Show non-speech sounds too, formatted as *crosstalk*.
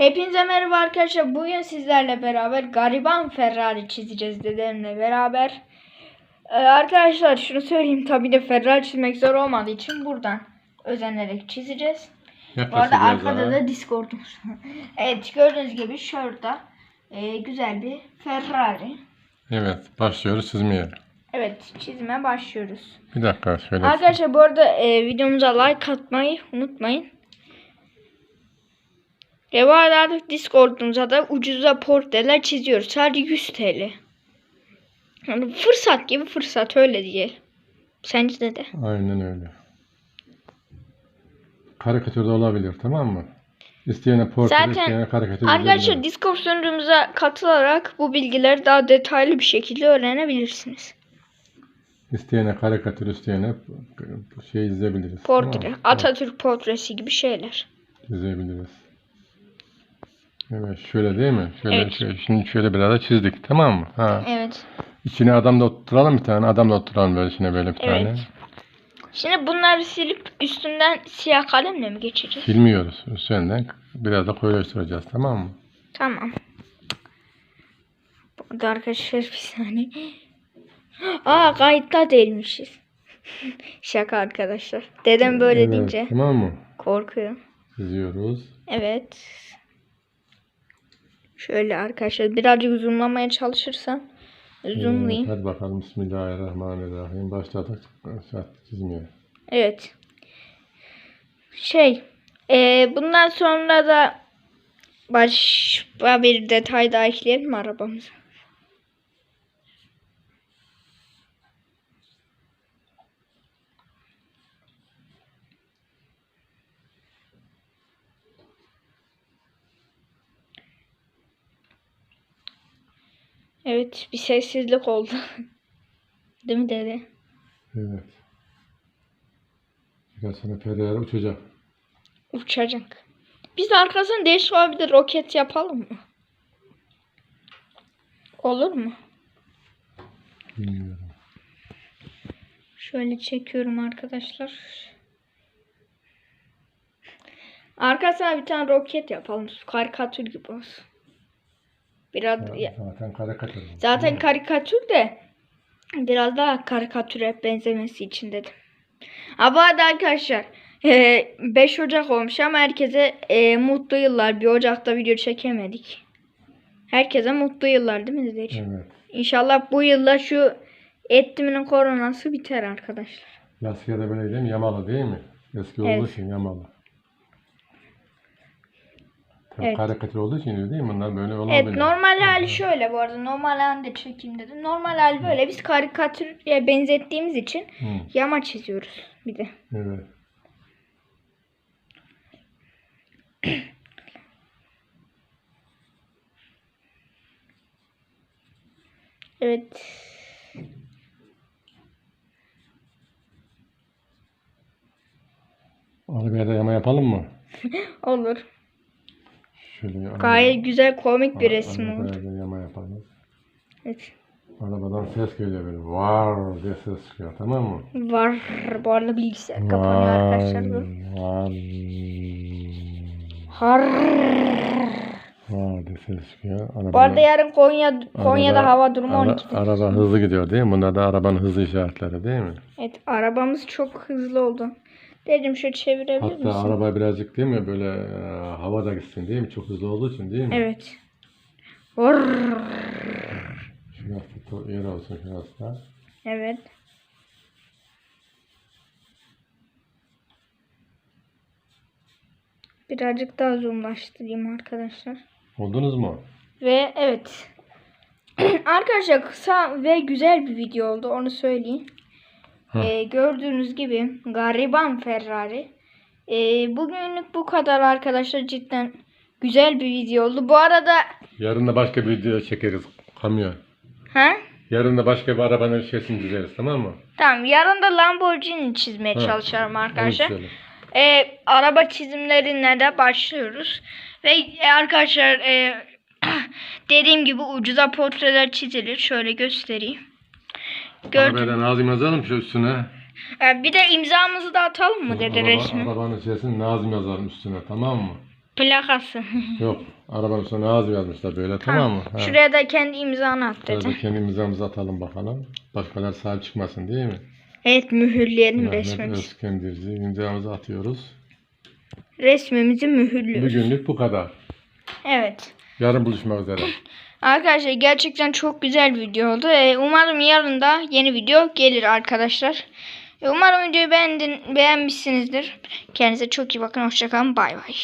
Hepinize merhaba arkadaşlar. Bugün sizlerle beraber gariban Ferrari çizeceğiz dedemle beraber. Ee, arkadaşlar şunu söyleyeyim tabii de Ferrari çizmek zor olmadığı için buradan özenerek çizeceğiz. Bu Yaklaşık arada biraz arkada daha. da Discord'umuz. *laughs* evet gördüğünüz gibi şurada e, güzel bir Ferrari. Evet başlıyoruz çizmeye. Evet çizime başlıyoruz. Bir dakika şöyle. Arkadaşlar bu arada e, videomuza like atmayı unutmayın. Bu arada artık Discord'umuza da ucuza portreler çiziyoruz. Sadece 100 TL. Yani fırsat gibi fırsat öyle diyelim. Sence de de. Aynen öyle. Karikatür de olabilir tamam mı? İsteyene portre, isteyene karikatür Arkadaşlar. Discord sunucumuza katılarak bu bilgileri daha detaylı bir şekilde öğrenebilirsiniz. İsteyene karikatür, isteyene şey izleyebiliriz. tamam Portre, mı? Atatürk portresi gibi şeyler. İzleyebiliriz. Evet şöyle değil mi? Şöyle, Evet. şöyle şimdi şöyle biraz da çizdik tamam mı? Ha. Evet. İçine adam da oturalım bir tane. Adam da oturalım böyle içine böyle bir Evet. tane. Şimdi bunları silip üstünden siyah kalemle mi geçeceğiz? Silmiyoruz. Üstünden biraz da koyulaştıracağız tamam mı? Tamam. Burada arkadaşlar bir saniye. *gasps* Aa kayıtta değilmişiz. *laughs* Şaka arkadaşlar. Dedem böyle Evet, deyince Tamam mı? korkuyor. Çiziyoruz. Evet. Şöyle arkadaşlar birazcık zoomlamaya çalışırsam Evet, zoomlayayım. hadi bakalım. Bismillahirrahmanirrahim. Başladık. Saat çizmeye. Evet. Şey, eee, bundan sonra da başka bir detay daha ekleyelim mi arabamıza? Evet, bir sessizlik oldu. *laughs* Değil mi dede? Evet. Biraz sonra Ferrari uçacak. Uçacak. Biz de arkasına değişik bir roket yapalım mı? Olur mu? Bilmiyorum. Şöyle çekiyorum arkadaşlar. Arkasına bir tane roket yapalım. Karikatür gibi olsun. Biraz ya- Zaten karikatür. zaten karikatür de biraz daha karikatüre benzemesi için dedim. Ha bu arada arkadaşlar e, 5 Ocak olmuş ama herkese e, mutlu yıllar. Bir Ocak'ta video çekemedik. Herkese mutlu yıllar değil mi dedeciğim? Evet. İnşallah bu yılda şu ettiminin koronası biter arkadaşlar. Yaskıya da böyle değil mi? Yamalı değil mi? Eski Evet. olduğu için yamalı. Evet. karikatür olduğu için öyle değil mi? Bunlar böyle olabilir. Evet normal hali şöyle bu arada normal halini de çekeyim dedim. Normal hali böyle biz karikatüre benzettiğimiz için Hı, yama çiziyoruz bir de. evet. *clears throat* Evet. Arabaya da yama yapalım mı? *laughs* Olur. Şöyle Gayet güzel komik bir resim oldu. yama yapalım. Evet. Arabadan ses geliyor böyle. Var diye ses çıkıyor tamam mı? Var. Bu arada bilgisayar kapanıyor arkadaşlar. var. Har. Var diye ses çıkıyor. Araba, Bu arada yarın Konya Konya'da hava durumu ara- 12. Araba hızlı gidiyor değil mi? Bunlar da arabanın hızlı işaretleri değil mi? Evet arabamız çok hızlı oldu. Dedim şöyle çevirebilir Hatta misin? araba birazcık değil mi böyle e, havada gitsin değil mi? Çok hızlı olduğu için değil mi? Evet. Şurası to- yer olsun şurası da. Evet. Birazcık daha zoomlaştırayım arkadaşlar. Oldunuz mu? Ve evet. *clears throat* arkadaşlar kısa ve güzel bir video oldu onu söyleyeyim. Hı. Ee, gördüğünüz gibi gariban Ferrari. Ee, bugünlük bu kadar arkadaşlar cidden güzel bir video oldu. Bu arada Yarın da başka bir video çekeriz. Kamyon. ha? Yarın da başka bir arabanın şeysini çizeriz tamam mı? Tamam yarın da Lamborghini çizmeye Hı. çalışıyorum arkadaşlar. E, araba çizimlerine de başlıyoruz. Ve e, arkadaşlar e, *clears throat* dediğim gibi ucuza portreler çizilir. Şöyle göstereyim. Gördüm. Arabaya da Nazım yazalım şu üstüne. E, bir de imzamızı da atalım mı dede Araba- resmi? Arabanın içerisine Nazım yazalım üstüne tamam mı? Plakası. *laughs* Yok. Arabanın üstüne ağzı yazmışlar böyle tamam mı? Ha. Şuraya da kendi imzanı at Biraz da kendi imzamızı atalım bakalım. Başkaları sahip çıkmasın değil mi? Evet mühürleyelim Mehmet resmimizi. Özkendirci imzamızı atıyoruz. Resmimizi mühürlüyoruz. Bugünlük bu kadar. Evet. Yarın buluşmak üzere. *laughs* Arkadaşlar gerçekten çok güzel video oldu. Ee, umarım yarın da yeni video gelir arkadaşlar. Ee, umarım videoyu beğendin, beğenmişsinizdir. Kendinize çok iyi bakın. Hoşçakalın. Bay bay.